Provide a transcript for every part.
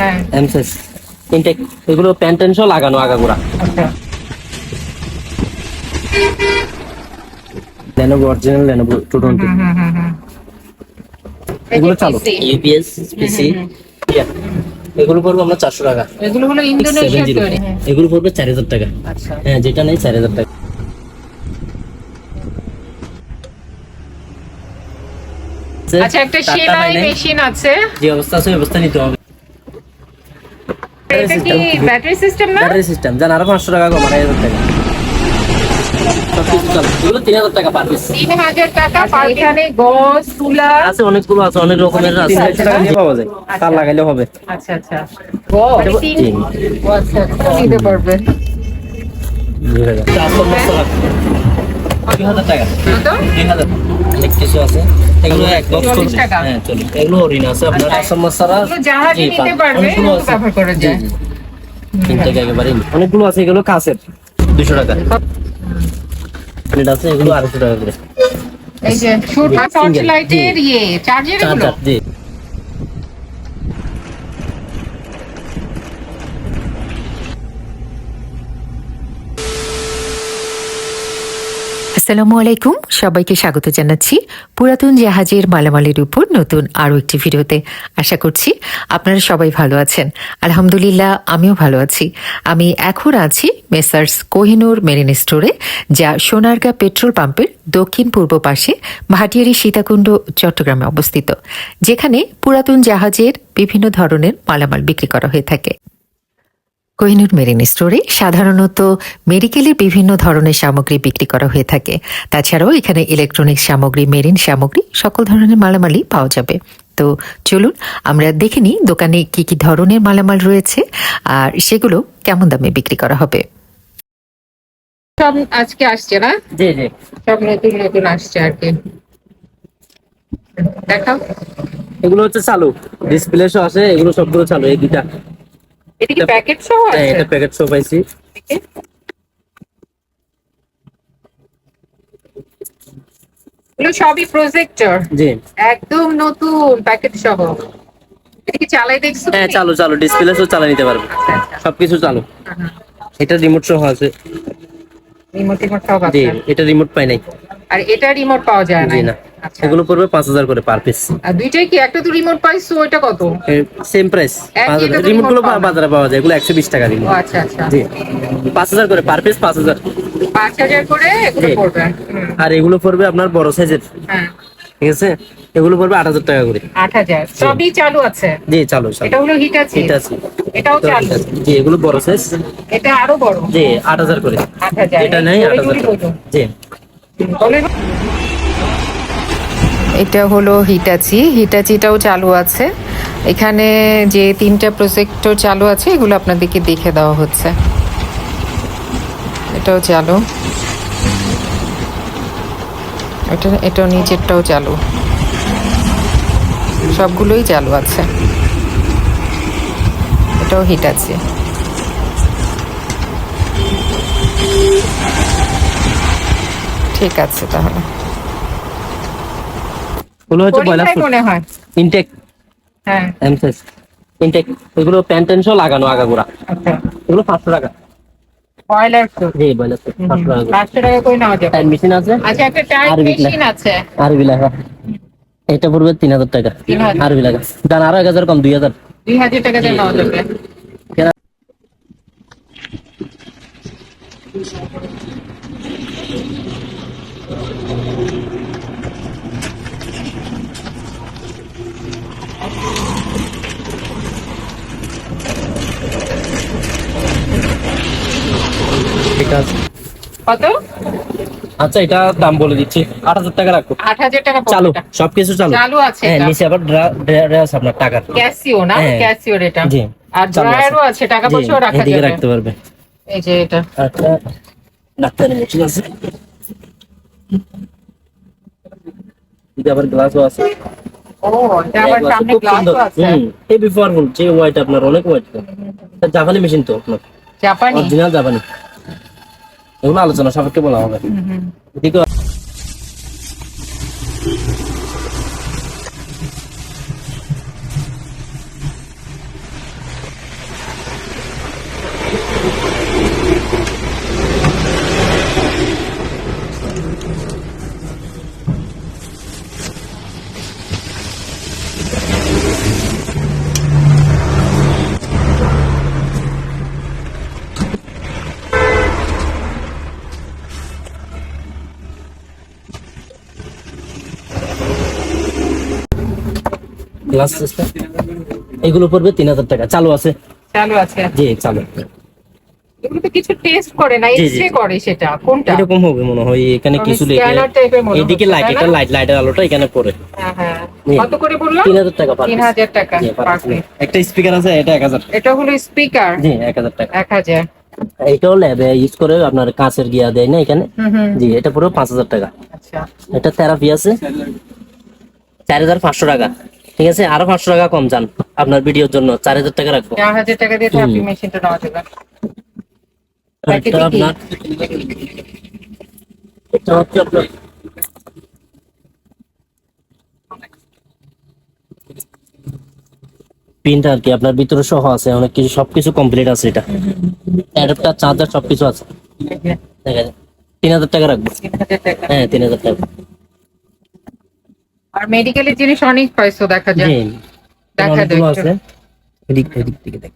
হ্যাঁ। এমসেস ইনটেক এগুলো সহ লাগানো আগাগোড়া। আচ্ছা। Lenovo original Lenovo two twenty এগুলো চালু। ইউপিএস পিসি এগুলো পড়বে আমরা চারশো টাকা। এগুলো হলো ইন্দোনেশিয়ার 700 তৈরি হ্যাঁ। এগুলো পড়বে চার হাজার টাকা। আচ্ছা। হ্যাঁ যেটা নেই চার হাজার টাকা। আচ্ছা একটা সেলাই। মেশিন আছে। যে অবস্থা আছে অবস্থা নিতে হবে। এটা কি ব্যাটারি সিস্টেম না? ব্যাটারি সিস্টেম জান আরও পাঁচশো টাকা কম আড়াই হাজার টাকা অনেকগুলো আছে অনেক রকমের আছে। টাকা দিয়ে পাওয়া যায়। তার লাগাইলে হবে। আচ্ছা আচ্ছা। গজ জি। ও আচ্ছা আচ্ছা নিতে পারবে। দুই হাজার। টাকা। দুই হাজার। অনেক কিছু আছে। এগুলো এক বক্স চল্লিশ টাকা। হ্যাঁ এগুলো হরিণ আছে আপনার আচ্ছা। আসাম মশারা এগুলো জাহাজে নিতে পারবে, ব্যবহার করা যায়। টাকা একেবারে অনেকগুলো আছে এগুলো কাছের। দুশো টাকা। এটা আছে এগুলো আড়াইশো টাকা করে। এই যে শুট টর্চ লাইটের ইয়ে চার্জার এগুলো? আসসালামু আলাইকুম। সবাইকে স্বাগত জানাচ্ছি পুরাতন জাহাজের মালামালের উপর নতুন আরও একটি ভিডিওতে। আশা করছি আপনারা সবাই ভালো আছেন। আলহামদুলিল্লাহ, আমিও ভালো আছি। আমি এখন আছি মেসার্স কোহিনুর মেরিন স্টোরে, যা সোনারগাঁ পেট্রোল পাম্পের দক্ষিণ পূর্ব পাশে ভাটিয়ারি সীতাকুণ্ড, চট্টগ্রামে অবস্থিত, যেখানে পুরাতন জাহাজের বিভিন্ন ধরনের মালামাল বিক্রি করা হয়ে থাকে। কোহিনুর মেরিন স্টোরে সাধারণত মেডিকেলের বিভিন্ন ধরনের সামগ্রী বিক্রি করা হয়ে থাকে। তাছাড়াও এখানে ইলেকট্রনিক্স সামগ্রী মেরিন সামগ্রী সকল ধরনের মালামালই পাওয়া যাবে। তো চলুন আমরা দেখে নিই দোকানে কি কি ধরনের মালামাল রয়েছে আর সেগুলো কেমন দামে বিক্রি করা হবে। সব আজকে আসছে না? জি জি। সব নতুন নতুন আসছে আর কি। দেখাও। এগুলো হচ্ছে চালু। ডিসপ্লে আছে এগুলো সবগুলো চালু এই দুটা এটা কি প্যাকেট সহ হ্যাঁ, আছে এটা প্যাকেট শো পাইছি এগুলো সবই প্রজেক্টর জি। একদম নতুন প্যাকেট সহ এটা কি চালাই দেখছ হ্যাঁ চালু চালু। ডিসপ্লে শো চালা নিতে পারবে। আচ্ছা, আচ্ছা। সবকিছু চালু। এটা রিমোট সহ আছে। রিমোট রিমোট জি আছে। এটা রিমোট পাই নাই। আর এটা রিমোট পাওয়া যায় না না। এগুলো পড়বে পাঁচ হাজার করে পার পিস আর দুইটাই কি? একটা তো রিমোট তো ওইটা কত? সেম প্রাইস রিমোটগুলো। বাজারে পাওয়া যায় এগুলো একশো বিশ টাকা রিমোট আচ্ছা আচ্ছা। জি। পাঁচ হাজার করে পার পিস পাঁচ হাজার। পাঁচ হাজার করে এগুলো পড়বে। আর এগুলো পড়বে আপনার বড় সাইজের হ্যাঁ। ঠিক আছে? এগুলো পড়বে আট হাজার টাকা করে। আট হাজার। সবই চালু আছে? জি চালু চালু। এটা হলো হিট আছে? এটা আছে। এটাও চালু? জি এগুলো বড় সাইজ এটা আরও বড়? জি আট হাজার করে। আট হাজার। এটা নেই আট হাজার জি। এটা হলো হিটাচি হিটাচিটাও চালু আছে। এখানে যে তিনটা প্রজেক্টর চালু আছে, এগুলো আপনাদেরকে দেখে দেওয়া হচ্ছে। এটাও চালু। এটা, এটাও নিচেরটাও চালু। সবগুলোই চালু আছে। এটাও হিট আছে ঠিক আছে তাহলে। এগুলো হচ্ছে পরীক্ষায় মনে হয়। ইনটেক হ্যাঁ। এমসেস ইনটেক এগুলো ট্যান্ট লাগানো আগাগোড়া। আচ্ছা। এগুলো পাঁচশো টাকা। ফুড জি যাবে? টাইম মেশিন আছে। আচ্ছা একটা টাইম মেশিন আছে। এটা পড়বে হাজার টাকা। 3000 আরবি দান আরও এক হাজার কম দুই হাজার। দুই হাজার টাকা যাবে। আছে। কত? আচ্ছা এটা দাম বলে দিচ্ছি। আট হাজার টাকা রাখো আট হাজার টাকা চালু সবকিছু চালু। চালু আছে হ্যাঁ নিচে আবার ড্রা আছে আপনার টাকার। ক্যাসিও না? হ্যাঁ। এটা। জি। আর আছে। ড্রয়ারও আছে টাকা পয়সাও রাখা যাবে। রাখতে পারবে। এই যে এটা। আচ্ছা। আছে। এটা আবার গ্লাসও জাপানি মেশিন তো আপনার। জাপানি? অরিজিনাল জাপানি। এগুলো আলোচনা সাপেক্ষে বলা হবে ঠিক হুম। গ্লাস সিস্টেম এগুলো পড়বে তিন হাজার টাকা। চালু আছে? চালু আছে। জি চালু। এগুলো তো কিছু টেস্ট করে না জি, জি। এক্সরে করে সেটা। কোনটা? এরকম হবে মনে হয় এখানে কিছু scanner type এর এদিকে লাইট এটা লাইট লাইটের আলোটা এখানে পড়ে। হ্যাঁ হ্যাঁ। কত করে বললাম টাকা পার টাকা। একটা স্পিকার আছে এটা এক হাজার এটা হলো স্পিকার জি এক হাজার টাকা। এক হাজার। এটাও ল্যাবে ইউজ করে আপনার কাঁচের গিয়া দেয় না এখানে? জি এটা পুরো পাঁচ হাজার টাকা। আচ্ছা। এটা থেরাপি আছে? চার হাজার পাঁচশো টাকা। ঠিক আছে? আরও পাঁচশো টাকা কম যান আপনার ভিডিওর জন্য। চার হাজার টাকা রাখব। চার হাজার টাকা দিয়ে থেরাপি মেশিনটা নেওয়া যাবে। এটা হচ্ছে আপনার আর কি আপনার ভিতরে সহ আছে অনেক কিছু সবকিছু কমপ্লিট আছে এটা। অ্যাডাপ্টার চার্জার সবকিছু আছে। দেখা যায় তিন হাজার টাকা রাখব। হ্যাঁ তিন হাজার টাকা। আর মেডিকেলের জিনিস অনেক পাইছো দেখা যায়। দেখা যায় আছে। এদিক এদিক থেকে দেখ।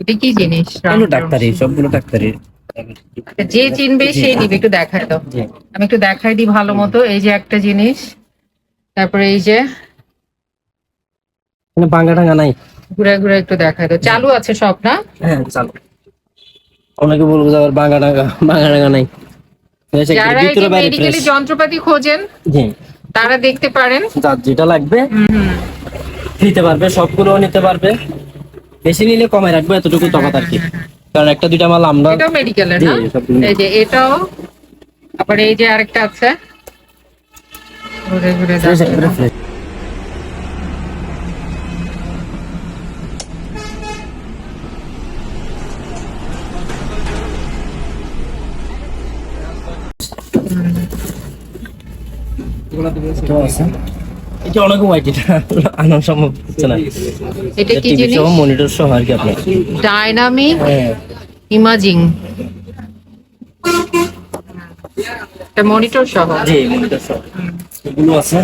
এটা কি জিনিস? এগুলো ডাক্তারি সবগুলো ডাক্তারি। যে চিনবে সেই নিবে একটু দেখাই দাও। আমি একটু দেখাই দিই ভালো মতো। এই যে একটা জিনিস তারপরে এই যে মানে বাঙ্গা টাঙ্গা নাই। ঘুরে ঘুরে একটু দেখাই দাও। চালু আছে সব না? হ্যাঁ চালু। অনেকে বলব যে আবার বাঙ্গা টাঙ্গা বাঙ্গা টাঙ্গা নাই। যারা এই যে মেডিকেলি যন্ত্রপাতি খোঁজেন তারা দেখতে পারেন। যার যেটা লাগবে নিতে পারবে সবগুলো নিতে পারবে। বেশি নিলে কমায় রাখবে এতটুকু তফাৎ আর কি। কারণ একটা দুইটা মাল আমরা এটাও মেডিকেলের না? এই যে এটাও আবার এই যে আরেকটা আছে। ঘুরে ঘুরে এটাও আছে। এটা অনেক হোয়াইট এটা আনা সম্ভব হচ্ছে না। এটা কি জিনিস? মনিটর সহ আর কি আপনার। ডাইনামিক হ্যাঁ। ইমাজিং এটা মনিটর সহ। জি মনিটর সহ। এগুলো আছে।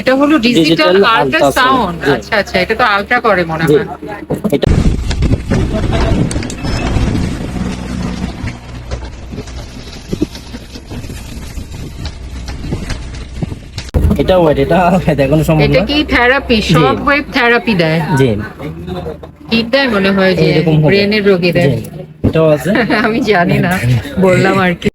এটা হলো ডিজিটাল আল্ট্রা সাউন্ড আচ্ছা আচ্ছা এটা তো আল্ট্রা করে মনে হয়। এটা ওয়েট এটা সম্ভব এটা কি থেরাপি শক ওয়েভ থেরাপি দেয়? জি। কি দেয় মনে হয় যে। ব্রেনের রোগীদের এটাও আছে। আমি জানি না বললাম আর কি।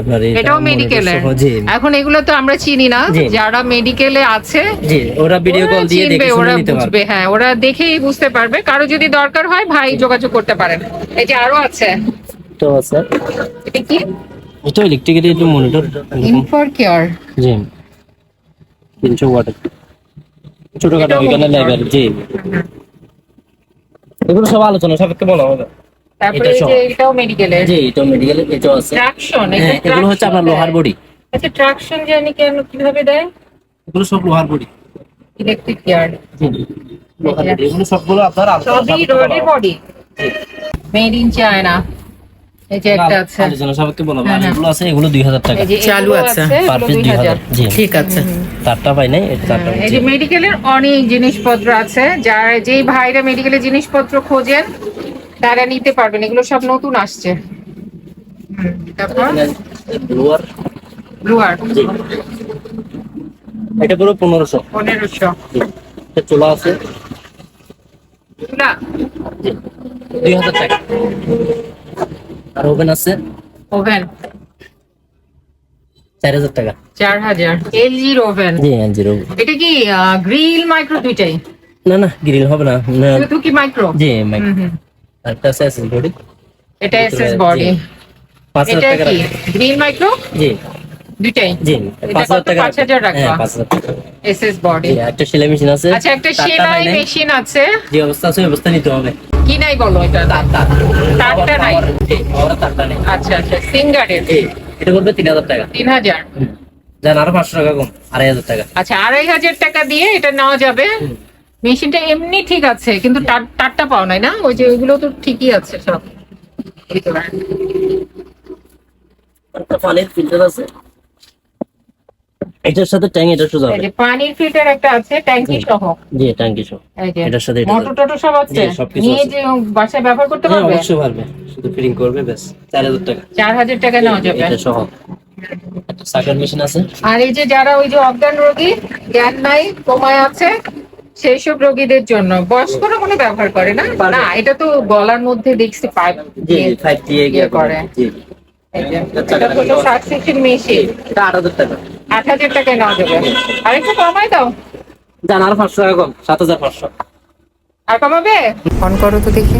আপনার এটাও জি। এখন এগুলো তো আমরা চিনি না যারা মেডিকেলে আছে জি ওরা ভিডিও কল দিয়ে দেখে ওরা বুঝবে হ্যাঁ ওরা দেখেই বুঝতে পারবে। কারও যদি দরকার হয় ভাই যোগাযোগ করতে পারেন। এই যে আরও আছে। আছে এটা কি? এটা ইলেকট্রিক্যালি একটু মনিটর ইনফর কেয়ার জি। তিনশো ওয়াট। ছোটখাটো ওইখানে monitor। জি। এগুলো সব আলোচনা সাপেক্ষে বলা হবে। তারপরে এটাও মেডিকেলের জি এটা মেডিকেল এটাও আছে। ট্রাকশন হ্যাঁ এগুলো হচ্ছে আপনার লোহার বডি। আচ্ছা ট্রাকশন জানি কেন কীভাবে দেয়? এগুলো সব লোহার বডি। ইলেকট্রিক কেয়ার জি লোহার বডি। এগুলো সবগুলো আপনার সবই সাপেক্ষে বলা রোডের হবে। বডি মেড ইন চায়না একটা আছে। আলোচনা সাপেক্ষে বলা হবে হ্যাঁ, হ্যাঁ। এগুলো আছে এগুলো দুই হাজার টাকা। চালু আছে। পার এগুলো পিস দুই হাজার। 2000 জি। ঠিক আছে। চারটা পাই নাই এটা চারটা এই যে মেডিকেলের অনেক জিনিসপত্র আছে। যারা যেই ভাইরা মেডিকেলের জিনিসপত্র খোঁজেন তারা নিতে পারবেন এগুলো সব নতুন আসছে। তারপর? লোহার এটা পুরো পনেরোশো। পনেরোশো। চোলা আছে। না দুই হাজার টাকা। আর ওভেন আছে? ওভেন। চার হাজার টাকা। চার হাজার। এলজির ওভেন। জি হ্যাঁ জিরো এটা কি গ্রিল মাইক্রো দুইটাই? না না গ্রিল হবে না। শুধু কি মাইক্রো? জি মাইক একটা এসএস বডি। এটা এসএস বডি। পাঁচ হাজার এটা টাকা কি? গ্রিন মাইক্রো জি। দুইটাই? জি এটা পাঁচ হাজার কত? টাকা পাঁচ হাজার রাখব। রাখবা? হ্যাঁ পাঁচ হাজার টাকা। SS body. একটা সেলাই মেশিন আছে। আচ্ছা একটা সেলাই মেশিন আছে। যে অবস্থা আছে অবস্থা নিতে হবে। কি নাই বলো এটা? তার তার। তারটা নাই। তারটা নেই। আচ্ছা আচ্ছা সিঙ্গারের। এটা করবে তিন হাজার টাকা। তিন হাজার? হুম। যান আরও পাঁচশো টাকা কম আড়াই হাজার টাকা। আচ্ছা আড়াই হাজার টাকা দিয়ে এটা নেওয়া যাবে। মেশিনটা এমনি ঠিক আছে কিন্তু তারটা পাও নাই না? ওই যে ওইগুলো তো ঠিকই আছে সব। পানির ফিল্টার আছে। এটার সাথে ট্যাঙ্ক এটা সোজা হবে। পানির ফিল্টার একটা আছে ট্যাঙ্কি সহ। জি ট্যাঙ্কি সহ। এটার সাথে মোটর টোটো সব আছে? নিয়ে যে বাসায় ব্যবহার করতে হ্যাঁ পারবে? অবশ্যই পারবে। শুধু ফিটিং করবে ব্যাস। টাকা। টাকা যাবে এটা সহ। সাকার মেশিন আছে। আর এই যে যারা ওই যে অজ্ঞান রোগী জ্ঞান নাই কমায় আছে সেই সব রোগীদের জন্য। বয়স্করা মনে ব্যবহার করে না? না এটা তো গলার মধ্যে দেখছি পাইপ টি ইয়ে করে। এটা হলো সাকসেসিভ মেশিন। আট হাজার টাকা। আট হাজার টাকায় নেওয়া যাবে। আর একটু কমাই দাও। জান আর পাঁচশো টাকা কম সাত হাজার পাঁচশো। আর কমাবে? অন করো তো দেখি।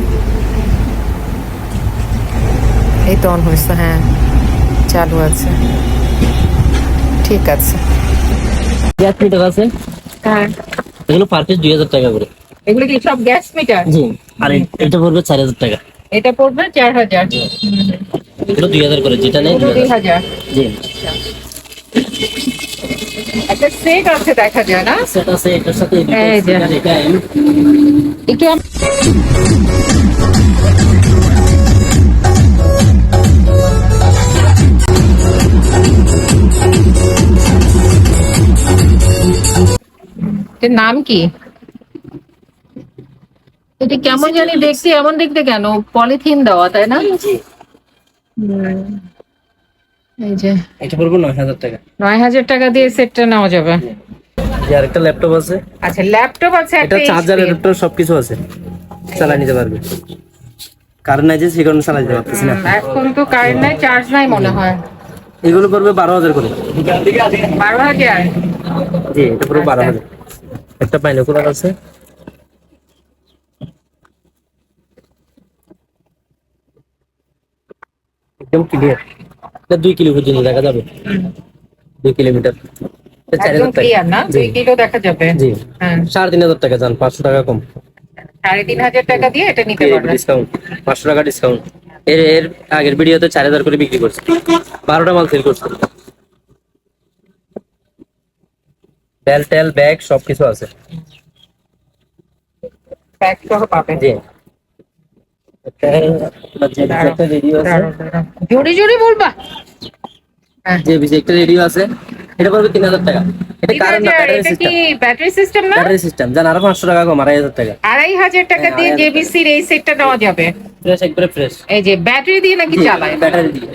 এই তো অন হয়েছে হ্যাঁ। চালু আছে। ঠিক আছে। গ্যাস মিটার আছে। হ্যাঁ। এগুলো পার পিস দুই হাজার টাকা করে। এগুলো কি সব গ্যাস মিটার জি আর এটা পড়বে চার হাজার টাকা। এটা পড়বে চার হাজার। এগুলো দুই হাজার করে যেটা নেই দুই হাজার। জি। একটা সেট আছে দেখা যায় না? সেট আছে এটার সাথে এটা M, এটার নাম কি? এটা কেমন জানি দেখছি এমন দেখতে কেন? পলিথিন দেওয়া তাই না? এই যে। এটা পড়বে নয় হাজার টাকা। নয় হাজার টাকা দিয়ে সেটটা নেওয়া যাবে। যে আরেকটা ল্যাপটপ আছে। আচ্ছা ল্যাপটপ আছে একটা চার্জার অ্যাডাপ্টার সবকিছু আছে। চালা নিতে পারবে। কারেন্ট নাই যে সেই কারণে চালাই দিতে পারতেছি না। এখন তো কারেন্ট নাই চার্জ নাই মনে হয়। এগুলো পড়বে বারো হাজার করে। বারো হাজার? জি এটা পুরো বারো হাজার। একটা বাইনোকুলার আছে? একদম ক্লিয়ার এটা দুই কিলো পর্যন্ত দেখা যাবে। দুই কিলোমিটার। হ্যাঁ। সাড়ে তিন হাজার টাকা যান পাঁচশো টাকা কম। সাড়ে তিন হাজার টাকা দিয়ে এটা নিতে পারবে ডিসকাউন্ট পাঁচশো টাকা ডিসকাউন্ট এর এর আগের ভিডিওতে চার হাজার করে বিক্রি করছে। বারোটা মাল সেল করছে। তেল টেল ব্যাগ সবকিছু আছে। সহ জি। রেডিও আছে। জোরে জোরে বলবা। হ্যাঁ। যে বিজে রেডিও আছে এটা পড়বে তিন হাজার টাকা। এটা তিন কারেন্ট না ব্যাটারি সিস্টেম কি ব্যাটারি সিস্টেম না? ব্যাটারি সিস্টেম জান আরও পাঁচশো টাকা কম আড়াই হাজার টাকা। আড়াই হাজার টাকা হ্যাঁ, দিয়ে জেবিসির এই সেটটা নেওয়া যাবে। ফ্রেশ একবারে ফ্রেশ এই যে ব্যাটারি দিয়ে নাকি চালায়? ব্যাটারি দিয়ে।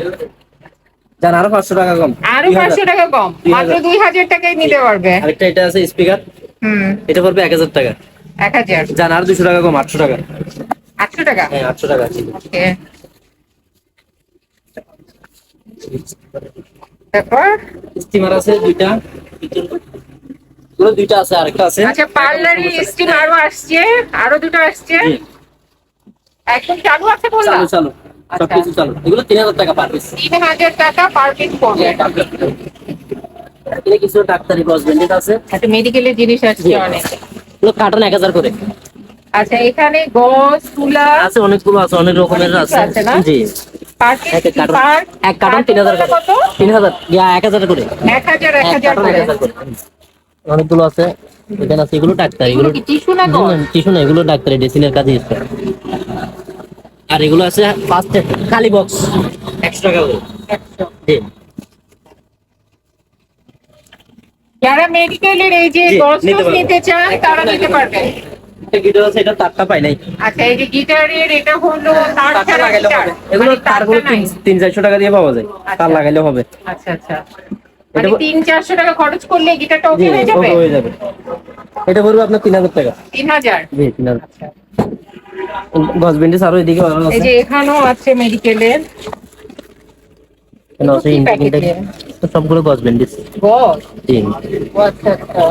জান আরও পাঁচশো টাকা কম। আরও দুই পাঁচশো টাকা কম। মাত্র হাজার। দুই হাজার টাকায় নিতে পারবে। আরেকটা এটা আছে স্পিকার। হুম। এটা পড়বে এক হাজার টাকা। এক হাজার। জান আর দুশো টাকা কম আটশো টাকা। আটশো টাকা? হ্যাঁ আটশো টাকা আছে। ওকে। তারপর? স্টিমার আছে দুইটা। পুরো দুইটা আছে আরেকটা আছে। আচ্ছা পার্লারের স্টিম আরও আসছে আরও দুটো আসছে। একদম চালু আছে বললাম? চালু চালু। সবকিছু চালু। এগুলো তিন হাজার টাকা পার পিস তিন হাজার টাকা পার পিস পড়বে। এখানে কিছু ডাক্তারি আছে। মেডিকেলের জিনিস আসছে জি। অনেক। এগুলো কার্টন এক হাজার করে। আচ্ছা এখানে গজ তুলা আছে অনেকগুলো আছে অনেক রকমের আছে আছে? জি। এক কার্টন তিন হাজার কত? তিন হাজার। এক হাজার করে। এক হাজার এক এক হাজার করে। অনেকগুলো আছে। এখানে আছে এগুলো ডাক্তারি এগুলো এগুলো টিস্যু না টিস্যু না এগুলো ডাক্তারি ডেসিনের কাজে ইউজ করে আর এগুলো আছে ফার্স্ট খালি বক্স একশো টাকা করে যারা মেডিকেলের এই যে গজ নিতে চান তারা নিতে পারবে। গিটার আছে এটা তারটা পাই নাই। আচ্ছা এই যে গিটারের এটা হলো তার ছাড়া লাগাইলে হবে। এগুলো মানে তারগুলো তারটা নাই। তিন তিন চারশো টাকা দিয়ে পাওয়া যায়। তার লাগাইলে হবে। আচ্ছা আচ্ছা। মানে এটা- তিন চারশো টাকা খরচ করলে গিটারটা ওকে হয়ে যাবে? হয়ে যাবে। এটা পড়বে আপনার তিন হাজার টাকা। তিন হাজার? জি তিন হাজার। আচ্ছা। গজ ব্যান্ডেজ আরও এদিকে ভালো এই আছে। যে এখানেও আছে মেডিকেলের এখানে আছে সবগুলো গজ ব্যান্ডেজ গজ জি আচ্ছা আচ্ছা।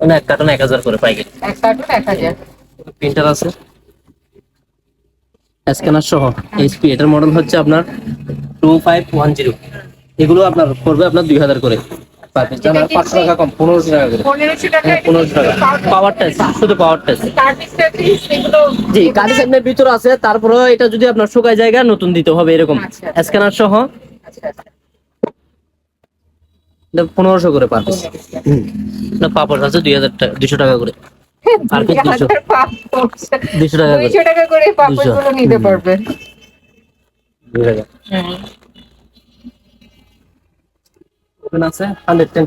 মানে এক কার্টন এক হাজার করে পাইকারি এক কার্টুন এক হাজার। প্রিন্টার আছে। স্ক্যানার সহ। এইচপি এটার মডেল হচ্ছে আপনার টু ফাইভ ওয়ান জিরো এগুলো আপনার পড়বে আপনার দুই হাজার করে। পার পিস এটা পাঁচশো টাকা কম পনেরোশো টাকা করে। পনেরোশো টাকা হ্যাঁ পনেরোশো টাকা। পাওয়ার টেস্ট শুধু পাওয়ার টেস্ট সার্ভিস টার্ভিস এগুলো জি কালি সামনের ভিতর আছে তারপরে এটা যদি আপনার শুকায় জায়গা নতুন দিতে হবে এরকম। আচ্ছা। স্ক্যানার সহ। আচ্ছা আচ্ছা। পনেরোশো করে পার পিস না পাপড় আছে দুই হাজার দুইশো টাকা দুশো টাকা করে। আর কি দুই দুশো। টাকা করে। দুইশো টাকা করে পাপড় নিতে পারবে দুই টাকা হ্যাঁ। ওখানে আছে হান্ড্রেড টেন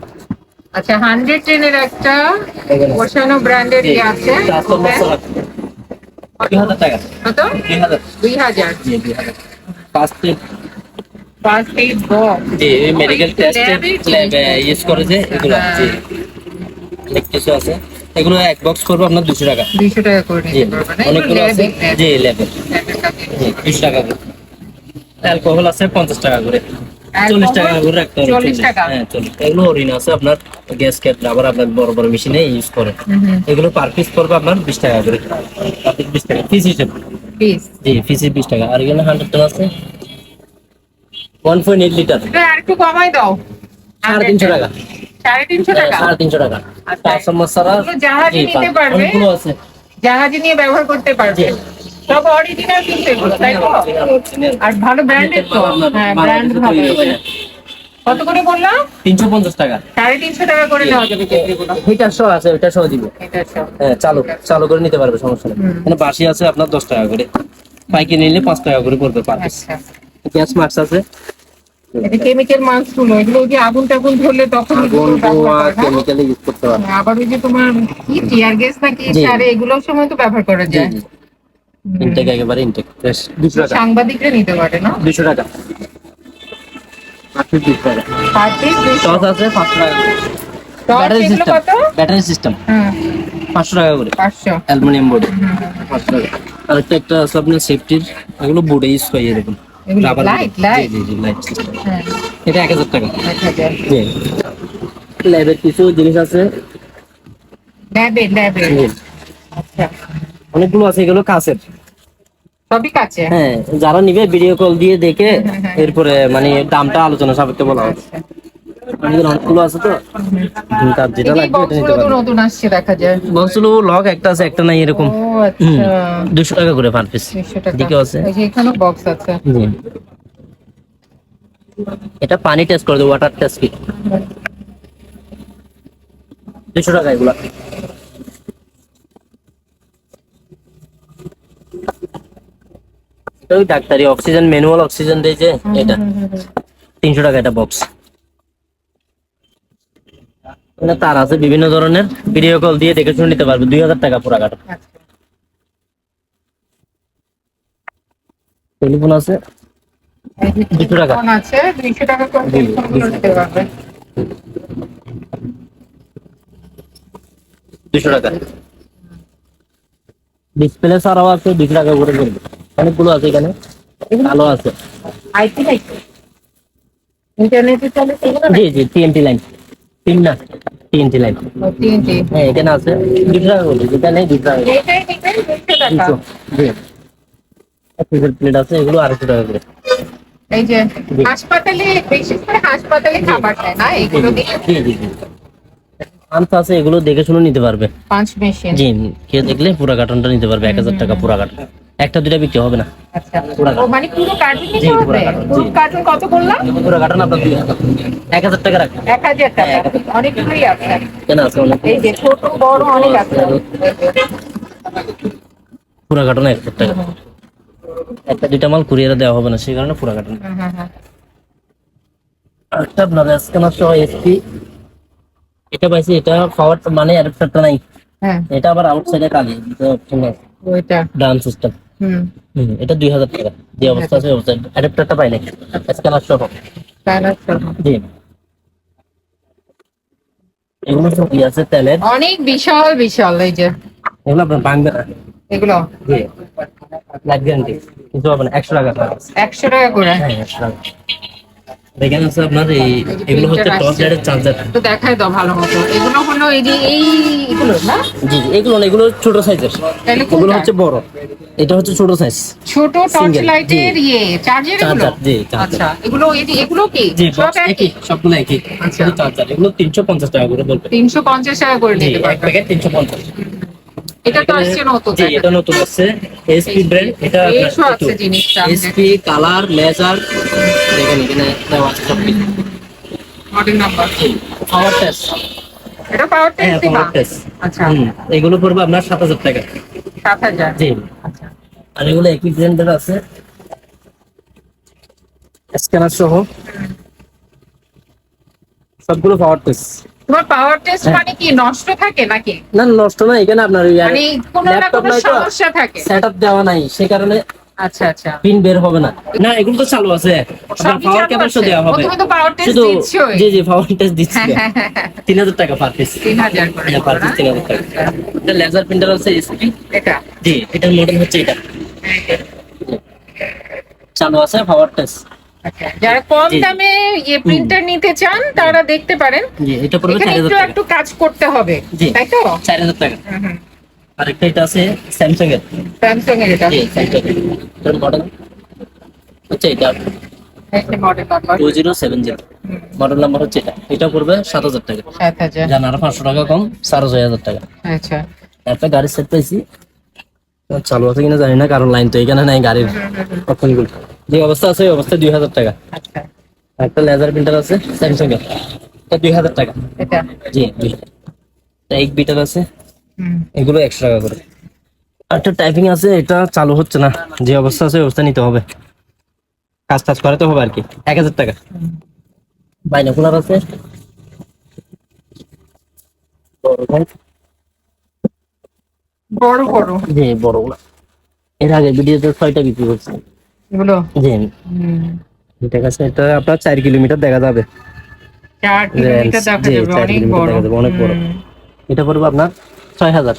আচ্ছা হান্ড্রেড টেনের একটা বসানো ব্র্যান্ডের ইয়ে আছে। কত? দুই হাজার। দুই হাজার। জি দুই হাজার। পাঁচ তিন ফার্স্ট এইড বক্স জি মেডিকেল টেস্টে ল্যাবে ইউজ করে যে এগুলো। জি। অনেক কিছু আছে। এগুলো এক বক্স করব আপনার দুশো টাকা। দুইশো টাকা করে অনেকগুলো আছে। জি ল্যাবে দুশো টাকা করে। অ্যালকোহল আছে পঞ্চাশ টাকা করে। চল্লিশ টাকা করে রাখতে হবে হ্যাঁ চল্লিশ। এগুলো অরিন আছে আপনার গ্যাস কেট আবার আপনার বড় বড় মেশিনে ইউজ করে। এগুলো পার পিস পড়বে আপনার বিশ টাকা করে। বিশ টাকা পিস হিসেবে। জি পিসে বিশ টাকা। আর এখানে হান্ড্রেড টাকা আছে। ওয়ান পয়েন্ট এইট লিটার আর একটু কমাই দাও। সাড়ে তিনশো টাকা। সাড়ে তিনশো হ্যাঁ, টাকা সাড়ে তিনশো টাকা। আচ্ছা। পাঁচ চামচ ছাড়া এগুলো জাহাজে নিতে পারবে? আছে। জাহাজে নিয়ে ব্যবহার করতে পারবে। সব অরিজিনাল কিন্তু এগুলো তাই তো? আর ভালো ব্র্যান্ডেড তো? হ্যাঁ ব্র্যান্ড ভালো। কত করে বললাম? তিনশো পঞ্চাশ টাকা। সাড়ে তিনশো টাকা করে নেওয়া যাবে ওইটা সহ আছে ওইটা সহ দিব। হ্যাঁ চালু চালু করে নিতে পারবে সমস্যা নেই। এখানে বাসি আছে আপনার দশ টাকা করে। পাইকে নিলে পাঁচ টাকা করে পড়বে পার আচ্ছা। গ্যাস মার্কস আছে। কেমিক্যাল মাস্কগুলো এগুলো যে আগুন টাগুন ধরলে তখন হ্যাঁ? কেমিক্যাল ইউজ করতে পারবে আবার ওই যে তোমার কি টিয়ার গ্যাস নাকি এগুলোর সময় তো ব্যবহার করা যায়। ইনটেক একেবারে ইনটেক দুশো টাকা। সাংবাদিকরা নিতে পারে না? দুশো টাকা। টস আছে পাঁচশো ব্যাটারি সিস্টেম ব্যাটারি সিস্টেম পাঁচশো টাকা করে। পাঁচশো। অ্যালুমিনিয়াম বোর্ড পাঁচশো টাকা। আর একটা একটা আছে আপনার সেফটির এগুলো বোর্ডে ইউজ হয় এরকম। এটা এক হাজার টাকা। ল্যাবের কিছু জিনিস আছে। আচ্ছা। অনেকগুলো আছে এগুলো কাছের সবই কাছে? হ্যাঁ যারা নিবে ভিডিও কল দিয়ে দেখে হ্যাঁ, হ্যাঁ। এরপরে মানে দামটা আলোচনা সাপেক্ষে বলা হবে আচ্ছা। অনেকগুলো আছে তো। তার যেটা লাগবে এটা নিতে বক্সগুলো পারবে। নতুন আসছে দেখা যায়। বক্সগুলো লক একটা আছে একটা নাই এরকম। আচ্ছা। দুশো টাকা করে পার পিস দিকে আছে। এই বক্স আছে। জি। এটা পানি টেস্ট করে দেবো ওয়াটার টেস্ট দুশো টাকা এগুলা। ওই ডাক্তারি অক্সিজেন ম্যানুয়াল অক্সিজেন দেয় যে এটা। তিনশো টাকা এটা বক্স মানে তার আছে বিভিন্ন ধরনের। ভিডিও কল দিয়ে দেখে শুনে নিতে পারবে। দুই হাজার টাকা পুরা কাটা। টেলিফোন আছে? দুশো টাকা। আছে দুইশো দুশো টাকা। ডিসপ্লে ছাড়াও আছে দুশো টাকা করে। পড়বে অনেকগুলো আছে এখানে। ভালো আছে। নাকি ইন্টারনেটে চলে সেগুলো জি জি টিএনটি লাইন তিন না টিএনটি লাইন তিনটি হ্যাঁ এখানে আছে। দুশো টাকা করে যেটা নেই টাকা দুশো জি। প্লেট আছে এগুলো আড়াইশো টাকা করে। এই যে হাসপাতালে বিশেষ করে হাসপাতালে খাবার দেয় না এগুলো জি জি জি আছে এগুলো দেখে শুনে নিতে পারবে। পাঁচ মেশিন জি কেউ দেখলে পুরো কার্টনটা নিতে পারবে এক হাজার টাকা পুরো কার্টন। একটা দুটা বিক্রি হবে না। আচ্ছা। মানে পুরো কার্টুন নিতে হবে? পুরো কার্টুন কত বললাম পুরো কার্টন আপনার দুই হাজার। এক হাজার টাকা রাখবেন এক হাজার টাকা। অনেকগুলোই আছে। কেন আছে অনেক। এই যে ছোট বড় অনেক আছে। পুরো কার্টন এক হাজার টাকা। একটা দুইটা মাল কুরিয়ারে দেওয়া হবে না সেই কারণে পুরো কার্টন। একটা আপনার স্ক্যানার সহ এসপি এটা পাইছি এটা পাওয়ার মানে অ্যাডাপ্টারটা নাই। হ্যাঁ। এটা আবার আউটসাইডে কালি। অপশন আছে ডান সিস্টেম হুম। এটা দুই হাজার টাকা। যে অবস্থা আছে অবস্থা। অ্যাডাপ্টারটা পাই নাই স্ক্যানার সহ। জি। এগুলো সব কি আছে তেলের অনেক বিশাল বিশাল এই যে। এগুলো আপনার ভাঙবে না এগুলো? জি। লাইফ গ্যারান্টি কিছু হবে না একশো টাকা একশো টাকা করে? হ্যাঁ একশো টাকা। এখানে আছে আপনার এই এগুলো হচ্ছে টর্চ লাইটের চার্জার তো দেখাই দাও ভালো মতো। এগুলো হলো এই যে এই এগুলো না? জি এগুলো না এগুলো ছোট সাইজের এগুলো হচ্ছে বড়। এটা হচ্ছে ছোট সাইজ ছোট টর্চ লাইটের ইয়ে চার্জার এগুলো? জি আচ্ছা এগুলো এই যে এগুলো কি? সব একই? সবগুলো একই। আচ্ছা। চার্জার এগুলো তিনশো পঞ্চাশ টাকা করে বলবে। তিনশো পঞ্চাশ টাকা করে নিতে পারবে। প্যাকেট তিনশো পঞ্চাশ। এটা তো আসছে নতুন জি এটা নতুন আসছে। এসপি ব্র্যান্ড এটা এসও আছে জিনিসটা এসপি কালার লেজার দেখেন এখানে দেওয়া আছে সব কিছু মডেল নাম্বার পাওয়ার টেস্ট এটা পাওয়ার টেস্ট হ্যাঁ পাওয়ার টেস্ট আচ্ছা। এগুলো পড়বে আপনার সাত হাজার টাকা। জি। আচ্ছা। আর এগুলো একই ব্র্যান্ডের আছে। স্ক্যানার সহ। সবগুলো পাওয়ার টেস্ট তোমার পাওয়ার টেস্ট হ্যাঁ। মানে কি নষ্ট থাকে নাকি? না নষ্ট না এখানে আপনার মানে কোনো না কোনো সমস্যা থাকে। সেট আপ দেওয়া নাই সে কারণে আচ্ছা আচ্ছা। পিন বের হবে না। না এগুলো তো চালু আছে। পাওয়ার ক্যাপাসিটি দেওয়া হবে। তুমি তো পাওয়ার টেস্ট শুধু দিচ্ছই। জি জি পাওয়ার টেস্ট দিচ্ছি। হ্যাঁ, হ্যাঁ, হ্যাঁ, টাকা পার পিস তিন হাজার করে এটা পার পিস না? তিন হাজার টাকা। এটা লেজার প্রিন্টার আছে এসপি এটা? জি এটার মডেল হচ্ছে এটা। চালু আছে পাওয়ার টেস্ট আচ্ছা যারা কম। দামে ইয়ে প্রিন্টার নিতে চান তারা দেখতে পারেন। এটা পড়বে এখানে চার হাজার একটু কাজ করতে হবে তাই তো? চার হাজার টাকা। আরেকটা এটা আছে স্যামসাং এর। স্যামসাং এর এটা। এটার মডেল হচ্ছে এটা। মডেল নাম্বার হচ্ছে এটা। এটা পড়বে সাত হাজার টাকা। জান আরও পাঁচশো টাকা কম সাড়ে ছয় হাজার টাকা। আচ্ছা। একটা গাড়ির সেট পাইছি। চালু আছে কিনা জানি না কারণ লাইন তো এখানে নাই গাড়ির অপশনগুলো যে অবস্থা আছে ওই অবস্থায় দুই হাজার টাকা। আচ্ছা। একটা লেজার প্রিন্টার আছে স্যামসাং এর এটা দুই হাজার টাকা। এটা? জি এক বিটার আছে এগুলো একশো টাকা করে। একটা টাইপিং আছে এটা চালু হচ্ছে না। যে অবস্থা আছে অবস্থা নিতে হবে। কাজ টাজ করাতে হবে আর কি। এক হাজার টাকা। বাইনাকুলার আছে। বড়। বড় বড়। জি বড়গুলা। এর আগে ভিডিওতে ছয়টা বিক্রি করছে। এগুলো? জি। হুম। এটা এটা আপনার চার কিলোমিটার দেখা যাবে। চার কিলোমিটার দেখা যাবে অনেক বড়। দেখা যাবে, অনেক বড়। হুম। এটা পড়বে আপনার ছয় হাজার।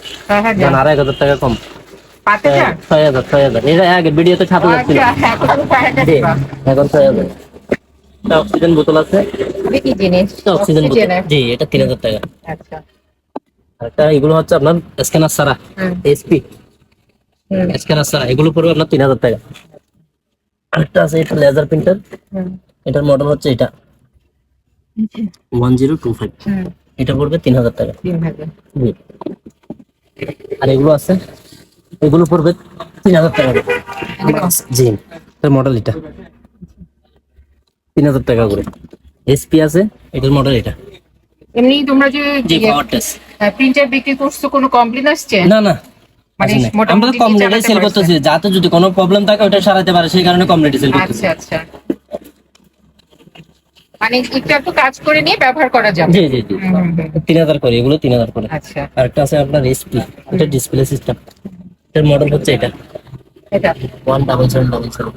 হাজার? আড়াই হাজার টাকা কম। ছয় হাজার ছয় হাজার। এটা আগে ভিডিওতে সাত হাজার ছিল আচ্ছা এখন ছয় হাজার। অক্সিজেন বোতল আছে। কি জিনিস? অক্সিজেন বোতল জি এটা তিন হাজার টাকা। আচ্ছা। এগুলো হচ্ছে আপনার স্ক্যানার সারা হুম, এসপি স্ক্যানার সারা এগুলো পড়বে আপনার তিন হাজার টাকা। আরেকটা আছে এটা লেজার প্রিন্টার এটার মডেল হচ্ছে এটা। ওয়ান জিরো টু ফাইভ এটা পড়বে তিন হাজার টাকা আর এগুলো আছে এগুলো পড়বে তিন হাজার টাকা। জি এটার মডেল এটা। তিন হাজার টাকা করে। এসপি আছে এটার মডেল এটা। এমনি তোমরা যে প্রিন্টার বিক্রি করছ কোনো কমপ্লেন আসছে? না না। আমরা কম রেটে সেল করতেছি। যাতে যদি কোনো প্রবলেম থাকে ওটা সারাতে পারে সেই কারণে কম রেটে সেল করতেছি। আচ্ছা আচ্ছা। মানে একটু একটু কাজ করে নিয়ে ব্যবহার করা যাবে। জি জি জি। তিন হাজার করে এগুলো তিন হাজার করে। আচ্ছা। আর একটা আছে আপনার এসপি এটা ডিসপ্লে সিস্টেম এটার মডেল হচ্ছে এটা। এটা। One double seven double seven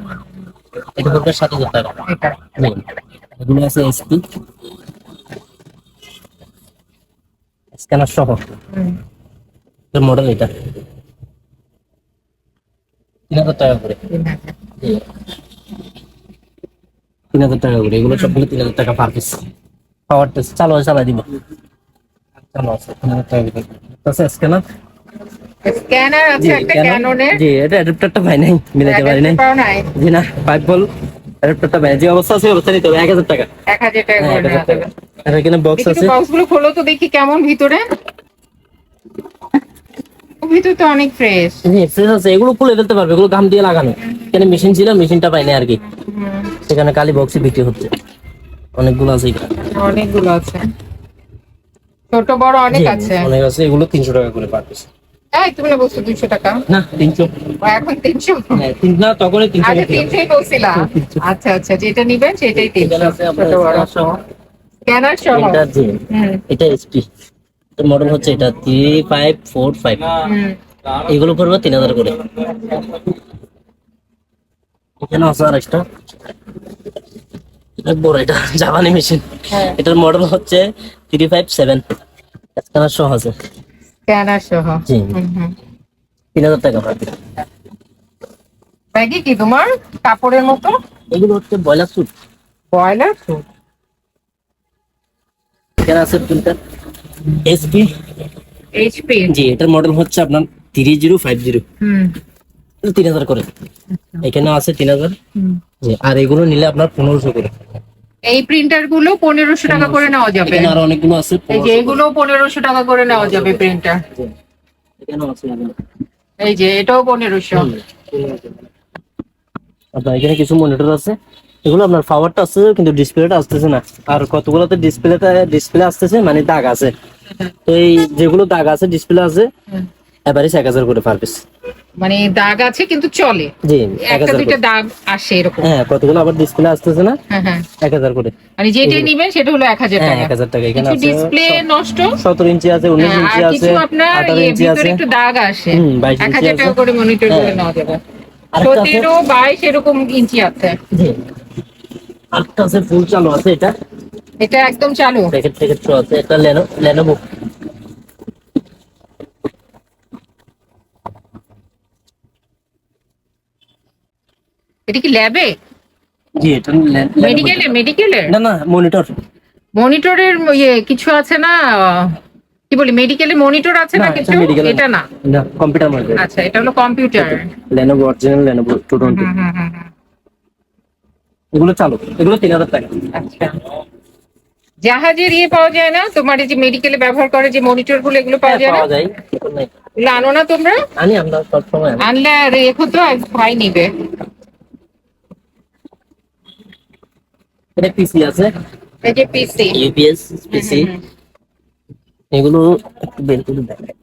এটা পড়বে সাত হাজার টাকা। এটা। এগুলো আছে এসপি স্ক্যানার সহ। মডেল এটা। তিন হাজার টাকা করে। তিন হাজার। টাকা করে এগুলো সবগুলো তিন হাজার টাকা পার পিস পাওয়ার টেস্ট চালো চালাই দিব। চালো আছে তিন হাজার টাকা করে। আছে স্ক্যানার স্ক্যানার আছে একটা ক্যাননের জি এটা অ্যাডাপ্টারটা পাই নাই মিলাতে পারি নাই। জি না পাইপ বল অ্যাডাপ্টারটা পাই যে অবস্থা আছে অবস্থা নিতে হবে এক হাজার টাকা। এক হাজার টাকা হ্যাঁ করে। আর এখানে বক্স দেখি আছে। তো বক্সগুলো খোলো তো দেখি কেমন ভিতরে। ভিতর তো অনেক ফ্রেশ জি ফ্রেশ আছে। এগুলো খুলে ফেলতে পারবে এগুলো গাম দিয়ে লাগানো। এখানে মেশিন ছিল মেশিনটা পাই নাই আর কি। সেখানে কালি বক্সে বিক্রি হচ্ছে। অনেকগুলো আছে অনেকগুলো আছে। ছোট বড় অনেক আছে। অনেক আছে। এগুলো তিনশো টাকা করে পার পিস এই তুমি না বলছো দুইশো টাকা? না তিনশো। ও, এখন তিনশো? হ্যাঁ তিন না তখনই তিনশো আচ্ছা বিক্রি হয়। আচ্ছা আচ্ছা যেটা নিবেন সেটাই তিনশো। এখানে আছে আপনার ছোট বড় সহ। স্ক্যানার সহ। এটা এসপি মডেল হচ্ছে এটা থ্রি ফাইভ ফোর ফাইভ হুম এগুলো পড়বে তিন হাজার করে। এখানে আছে আর একটা এটা বড় এটা জাপানি মেশিন হ্যাঁ। এটার মডেল হচ্ছে থ্রি ফাইভ সেভেন স্ক্যানার সহ আছে। স্ক্যানার সহ। জি। হুম হুম। তিন হাজার টাকা পাবে। ব্যাগে কি তোমার? কাপড়ের মতো? এগুলো হচ্ছে ব্রয়লার স্যুট বয়লার স্যুট এখানে আছে প্রিন্টার এসপি এইচপি জি এটার মডেল হচ্ছে আপনার থ্রি জিরো ফাইভ জিরো হুম। তিন হাজার করে। এখানে আছে তিন হাজার। আর এগুলো নিলে আপনার পনেরোশো করে। এই প্রিন্টারগুলো পনেরোশো টাকা করে নেওয়া যাবে। আরও অনেকগুলো আছে এই যে এগুলো পনেরোশো টাকা করে নেওয়া যাবে প্রিন্টার। এই যে এটাও পনেরোশো। আপনার এখানে কিছু মনিটর আছে। এগুলো আপনার পাওয়ারটা আসছে কিন্তু ডিসপ্লেটা আসতেছে না। আর কতগুলোতে ডিসপ্লেটা ডিসপ্লে আসতেছে মানে দাগ আছে। এই যেগুলো দাগ আছে ডিসপ্লে আছে। এভারেজ এক হাজার করে পার পিস মানে দাগ আছে কিন্তু চলে। জি এক একটা দুইটা দাগ আসে এরকম। হ্যাঁ কতগুলো আবার ডিসপ্লে আসতেছে না? হ্যাঁ হ্যাঁ। এক হাজার করে। মানে যেটাই নিবেন সেটা হলো এক হাজার হ্যাঁ টাকা। এক হাজার টাকা। এখানে আছে ডিসপ্লে নষ্ট। সতেরো ইঞ্চি আছে উনিশ হ্যাঁ, ইঞ্চি আছে কিছু আপনার ইয়ে ইঞ্চি ভিতরে আছে। একটু দাগ আসে। হুম, 22 এক হাজার টাকা করে মনিটর করে। নেওয়া যাবে। আরেকটা আছে সতেরো বাইশ এরকম ইঞ্চি আছে। জি। আছে ফুল চালু আছে এটা? এটা একদম চালু। প্যাকেট প্যাকেট শো আছে এটা লেনো লেনোভো এটা কি ল্যাবে জি এটা লে- Lenovo। মেডিকেলে না না মনিটর মনিটরের ইয়ে কিছু আছে না কি বলি মেডিকেলে মনিটর আছে না কিছু? এটা না? না কম্পিউটার মনিটর আচ্ছা এটা হলো computer Lenovo original Lenovo two twenty এগুলো চালু এগুলো তিন হাজার টাকা। আচ্ছা। জাহাজের ইয়ে পাওয়া যায় না? তোমার এই যে মেডিকেলে ব্যবহার করে যে মনিটরগুলো এগুলো পাওয়া যায় না? পাওয়া যায়। এগুলো আনো না তোমরা? আনি আমরা সবসময় আনলে আর রেখো তো ভাই নিবে। এটা পিসি আছে। এই যে পিসি ইউপিএস পিসি এগুলো একটু বের করে দেখাই।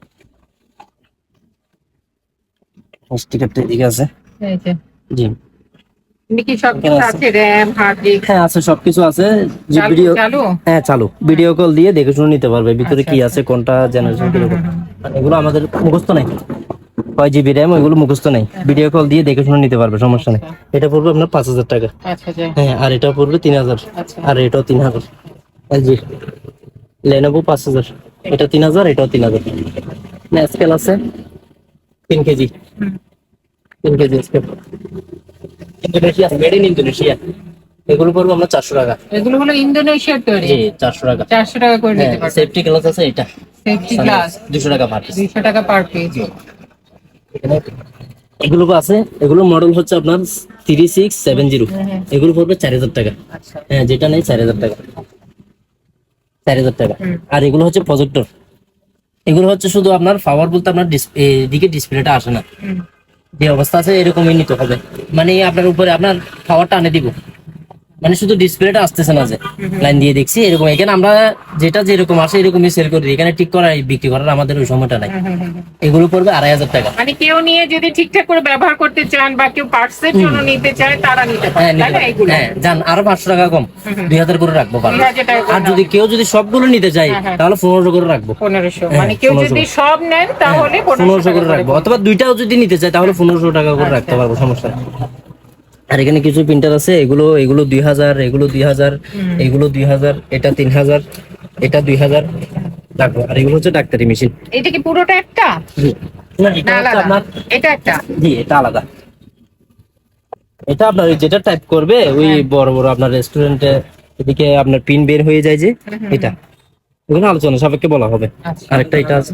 স্টিকারটা এদিকে আছে। এই যে। জি। আছে। আছে? র্যাম হার্ড ডিস্ক হ্যাঁ আছে সবকিছু আছে। যে চালু ভিডিও চালু? হ্যাঁ চালু। ভিডিও কল দিয়ে দেখে শুনে নিতে পারবে ভিতরে আচ্ছা, কি আচ্ছা। আছে কোনটা জেনারেশন এগুলো আমাদের মুখস্থ নাই। কয় জিবি র্যাম ওইগুলো মুখস্থ নাই। ভিডিও কল দিয়ে দেখে শুনে নিতে পারবে সমস্যা নেই। এটা পড়বে আপনার পাঁচ হাজার টাকা। আচ্ছা হ্যাঁ আর এটা পড়বে তিন হাজার। আচ্ছা। আর এটাও তিন হাজার। জি লেনোভো পাঁচ হাজার। এটা তিন হাজার এটাও তিন হাজার। স্কেল আছে? তিন কেজি। তিন KG scale Indonesia made in Indonesia এগুলো পড়বে আমরা চারশো টাকা। এগুলো হলো ইন্দোনেশিয়ার তৈরি। জি চারশো টাকা। চারশো টাকা করে নিতে পারবে। সেফটি গ্লাস আছে এটা। সেফটি গ্লাস দুশো টাকা পার পিস দুইশো টাকা পার পিস এগুলো আছে এগুলো মডেল হচ্ছে আপনার থ্রি সিক্স সেভেন জিরো এগুলো পড়বে চার হাজার টাকা। আচ্ছা। হ্যাঁ যেটা নেই চার হাজার টাকা। চার হাজার টাকা। আর এগুলো হচ্ছে প্রজেক্টর এগুলো হচ্ছে শুধু আপনার পাওয়ার বলতে আপনার এদিকে ডিসপ্লেটা আসে না। যে অবস্থা আছে এরকমই নিতে হবে। মানে আপনার উপরে আপনার পাওয়ারটা আনে দিব। মানে শুধু ডিসপ্লেটা আসতেছে না যে লাইন দিয়ে দেখছি এরকম। এখানে আমরা যেটা যেরকম আসে এরকমই সেল করি এখানে ঠিক করা বিক্রি করার আমাদের ওই সময়টা নাই। এগুলো পড়বে আড়াই হাজার টাকা। মানে কেউ নিয়ে যদি ঠিকঠাক করে ব্যবহার করতে চান বা কেউ পার্টসের জন্য নিতে চায় তারা নিতে পারে হ্যাঁ হ্যাঁ যান আরও পাঁচশো টাকা কম। দুই হাজার করে রাখব পারবে 2000 টাকা করে আর যদি কেউ যদি সবগুলো নিতে চায় হ্যাঁ, হ্যাঁ। তাহলে পনেরোশো করে রাখব। পনেরোশো। মানে কেউ 1500 যদি সব নেন তাহলে পনেরোশো করে রাখব। অথবা দুইটাও যদি নিতে চায় তাহলে পনেরোশো টাকা করে রাখতে পারব সমস্যা নেই। আর এখানে কিছু প্রিন্টার আছে এগুলো এগুলো দুই হাজার এগুলো দুই হাজার এগুলো দুই হাজার এটা তিন হাজার এটা দুই হাজার আর এগুলো হচ্ছে ডাক্তারি মেশিন এটা কি পুরোটা একটা? এটা একটা? জি এটা আলাদা। এটা আপনার যেটা টাইপ করবে ওই বড় বড় আপনার রেস্টুরেন্টে এদিকে আপনার পিন বের হয়ে যায় যে এটা। ওখানে আলোচনা সাপেক্ষে বলা হবে। আচ্ছা। আরেকটা এটা আছে।